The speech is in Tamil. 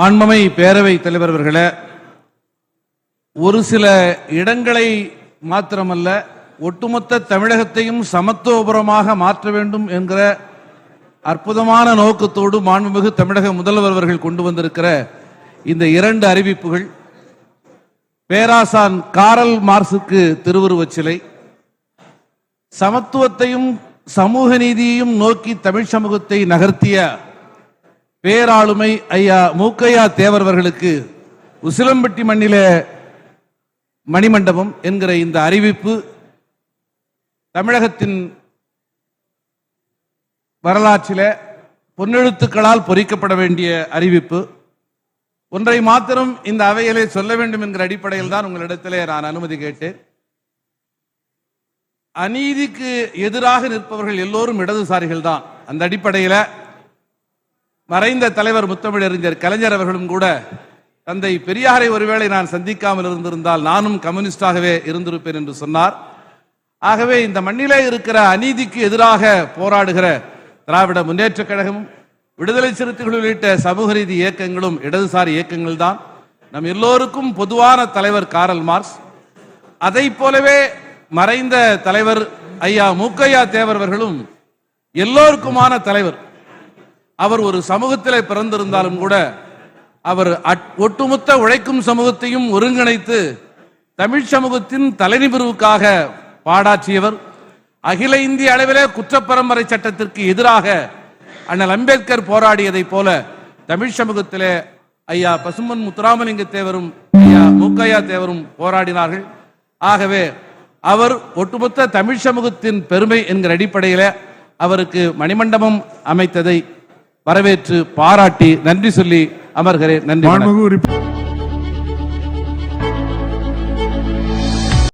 ஆண்மமை பேரவை தலைவர் அவர்களே ஒரு சில இடங்களை மாத்திரமல்ல ஒட்டுமொத்த தமிழகத்தையும் சமத்துவபுரமாக மாற்ற வேண்டும் என்கிற அற்புதமான நோக்கத்தோடு மாண்புமிகு தமிழக முதல்வர் அவர்கள் கொண்டு வந்திருக்கிற இந்த இரண்டு அறிவிப்புகள். பேராசான் காரல் மார்சுக்கு திருவுருவச் சிலை சமத்துவத்தையும் சமூக நீதியையும் நோக்கி தமிழ் சமூகத்தை நகர்த்திய பேராளுமை ஐயா மூக்கையா தேவர்வர்களுக்கு உசிலம்பட்டி மண்ணிலே மணிமண்டபம் என்கிற இந்த அறிவிப்பு தமிழகத்தின் வரலாற்றில பொன்னெழுத்துக்களால் பொறிக்கப்பட வேண்டிய அறிவிப்பு. ஒன்றை மாத்திரம் இந்த அவையிலே சொல்ல வேண்டும் என்கிற அடிப்படையில் தான் உங்களிடத்திலே நான் அனுமதி கேட்டேன். அநீதிக்கு எதிராக நிற்பவர்கள் எல்லோரும் இடதுசாரிகள் தான். அந்த அடிப்படையில் மறைந்த தலைவர் முத்தமிழறிஞர் கலைஞர் அவர்களும் கூட தந்தை பெரியாரை ஒருவேளை நான் சந்திக்காமல் இருந்திருந்தால் நானும் கம்யூனிஸ்டாகவே இருந்திருப்பேன் என்று சொன்னார். ஆகவே இந்த மண்ணிலே இருக்கிற அநீதிக்கு எதிராக போராடுகிற திராவிட முன்னேற்றக் கழகமும் விடுதலை சிறுத்தைகள் உள்ளிட்ட சமூக ரீதி இயக்கங்களும் இடதுசாரி இயக்கங்கள் தான் நம் எல்லோருக்கும் பொதுவான தலைவர் காரல் மார்க்ஸ். அதை போலவே மறைந்த தலைவர் ஐயா மூக்கையா தேவர் அவர்களும் எல்லோருக்குமான தலைவர். அவர் ஒரு சமூகத்திலே பிறந்திருந்தாலும் கூட அவர் அட்- ஒட்டுமொத்த உழைக்கும் சமூகத்தையும் ஒருங்கிணைத்து தமிழ் சமூகத்தின் தலைநிபுருவுக்காக பாடாற்றியவர். அகில இந்திய அளவிலே குற்றப்பரம்பரை சட்டத்திற்கு எதிராக அண்ணல் அம்பேத்கர் போராடியதைப் போல தமிழ் சமூகத்திலே ஐயா பசுமன் முத்துராமலிங்க தேவரும் ஐயா மூக்கையா தேவரும் போராடினார்கள். ஆகவே அவர் ஒட்டுமொத்த தமிழ் சமூகத்தின் பெருமை என்கிற அடிப்படையில அவருக்கு மணிமண்டபம் அமைத்ததை வரவேற்று பாராட்டி நன்றி சொல்லி அமர்கிறேன். நன்றி